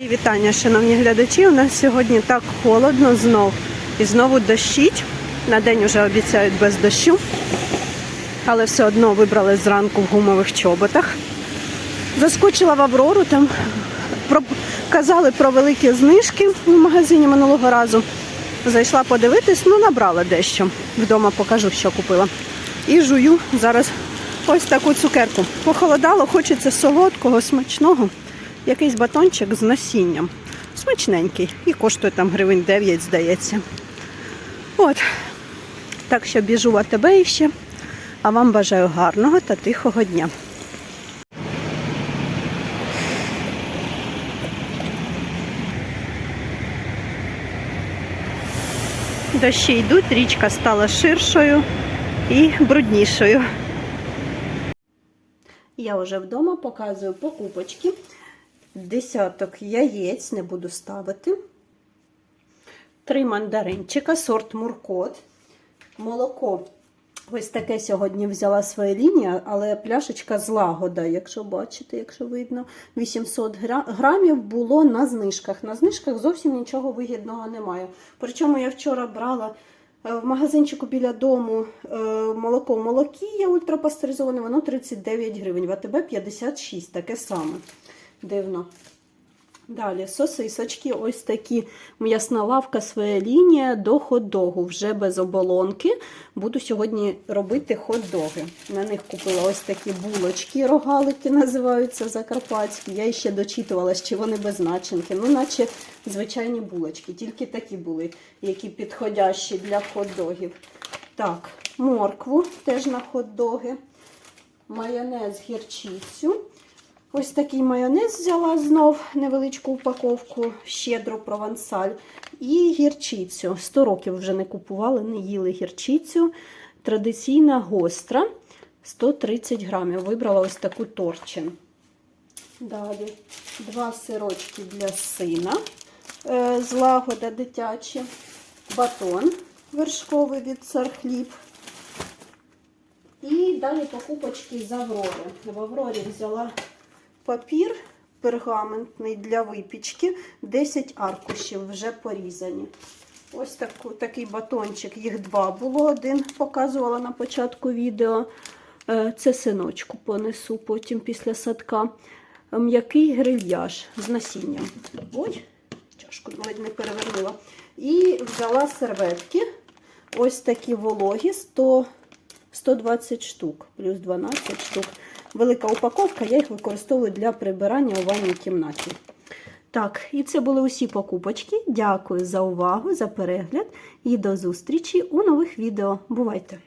Вітання, шановні глядачі. У нас сьогодні так холодно знов. І знову дощить. На день вже обіцяють без дощу. Але все одно вибрали зранку в гумових чоботах. Заскочила в Аврору, там казали про великі знижки в магазині минулого разу. Зайшла подивитись, ну набрала дещо. Вдома покажу, що купила. І жую зараз ось таку цукерку. Похолодало, хочеться солодкого, смачного. Якийсь батончик з насінням. Смачненький. І коштує там гривень 9, здається. От. Так що біжу в АТБ іще. А вам бажаю гарного та тихого дня. Дощі йдуть, річка стала ширшою і бруднішою. Я вже вдома показую покупочки. Десяток яєць не буду ставити. Три мандаринчика, сорт Муркот. Молоко. Ось таке сьогодні взяла своя лінія, але пляшечка з лагода, якщо бачите, якщо видно, 800 грамів було на знижках. На знижках зовсім нічого вигідного немає. Причому я вчора брала е, в магазинчику біля дому е, молоко в молокі є ультрапастеризоване, воно 39 гривень, в АТБ 56, таке саме. Дивно. Далі сосисочки, ось такі м'ясна лавка, своя лінія до хот-догу, вже без оболонки. Буду сьогодні робити хот-доги. На них купила ось такі булочки, рогалики називаються закарпатські. Я ще дочитувала, чи вони без начинки. Ну, наче звичайні булочки, тільки такі були, які підходящі для хот-догів. Так, моркву теж на хот-доги, майонез гірчицю. Ось такий майонез взяла знов невеличку упаковку, щедро провансаль. І гірчицю. 100 років вже не купували, не їли гірчицю. Традиційна гостра 130 грамів. Вибрала ось таку торчин. Далі два сирочки для сина е, з лагода дитячі. Батон вершковий від цархліб. І далі покупочки з Аврори. В Аврорі взяла папір пергаментний для випічки, 10 аркушів вже порізані. Ось таку, такий батончик, їх два було. Один показувала на початку відео. Е, Це синочку понесу потім після садка. М'який грильяж з насінням. Ой, чашку навіть не перевернула. І взяла серветки. Ось такі вологі 100, 120 штук, плюс 12 штук. Велика упаковка, я їх використовую для прибирання у ванній кімнаті. Так, і це були усі покупочки. Дякую за увагу, за перегляд і до зустрічі у нових відео. Бувайте!